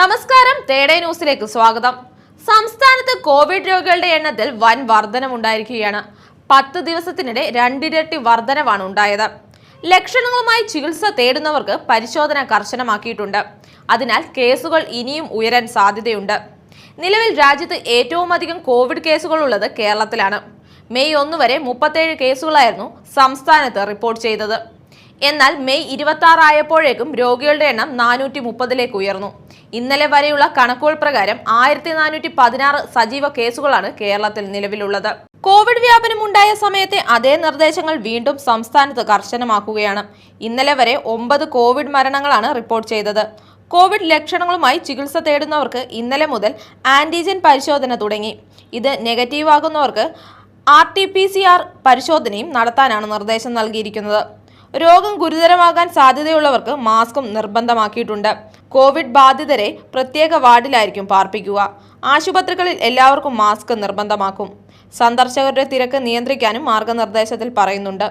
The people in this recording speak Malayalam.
നമസ്കാരം തേടേ ന്യൂസിലേക്ക് സ്വാഗതം. സംസ്ഥാനത്ത് കോവിഡ് രോഗികളുടെ എണ്ണത്തിൽ വൻ വർധനമുണ്ടായിരിക്കുകയാണ്. പത്ത് ദിവസത്തിനിടെ രണ്ടിരട്ടി വർധനവാണ് ഉണ്ടായത്. ലക്ഷണങ്ങളുമായി ചികിത്സ തേടുന്നവർക്ക് പരിശോധന കർശനമാക്കിയിട്ടുണ്ട്. അതിനാൽ കേസുകൾ ഇനിയും ഉയരാൻ സാധ്യതയുണ്ട്. നിലവിൽ രാജ്യത്ത് ഏറ്റവും അധികം കോവിഡ് കേസുകൾ ഉള്ളത് കേരളത്തിലാണ്. മെയ് ഒന്ന് വരെ മുപ്പത്തേഴ് കേസുകളായിരുന്നു സംസ്ഥാനത്ത് റിപ്പോർട്ട് ചെയ്തത്. എന്നാൽ മെയ് ഇരുപത്തി ആറായപ്പോഴേക്കും രോഗികളുടെ എണ്ണം നാനൂറ്റി മുപ്പതിലേക്ക് ഉയർന്നു. ഇന്നലെ വരെയുള്ള കണക്കുകൾ പ്രകാരം ആയിരത്തി നാനൂറ്റി പതിനാറ് സജീവ കേസുകളാണ് കേരളത്തിൽ നിലവിലുള്ളത്. കോവിഡ് വ്യാപനം ഉണ്ടായ സമയത്തെ അതേ നിർദ്ദേശങ്ങൾ വീണ്ടും സംസ്ഥാനത്ത് കർശനമാക്കുകയാണ്. ഇന്നലെ വരെ ഒമ്പത് കോവിഡ് മരണങ്ങളാണ് റിപ്പോർട്ട് ചെയ്തത്. കോവിഡ് ലക്ഷണങ്ങളുമായി ചികിത്സ തേടുന്നവർക്ക് ഇന്നലെ മുതൽ ആന്റിജൻ പരിശോധന തുടങ്ങി. ഇത് negative ആകുന്നവർക്ക് R T P C R പരിശോധനയും നടത്താനാണ് നിർദ്ദേശം നൽകിയിരിക്കുന്നത്. രോഗം ഗുരുതരമാകാൻ സാധ്യതയുള്ളവർക്ക് മാസ്കും നിർബന്ധമാക്കിയിട്ടുണ്ട്. കോവിഡ് ബാധിതരെ പ്രത്യേക വാർഡിലായിരിക്കും പാർപ്പിക്കുക. ആശുപത്രികളിൽ എല്ലാവർക്കും മാസ്ക് നിർബന്ധമാക്കും. സന്ദർശകരുടെ തിരക്ക് നിയന്ത്രിക്കാനും മാർഗനിർദ്ദേശത്തിൽ പറയുന്നുണ്ട്.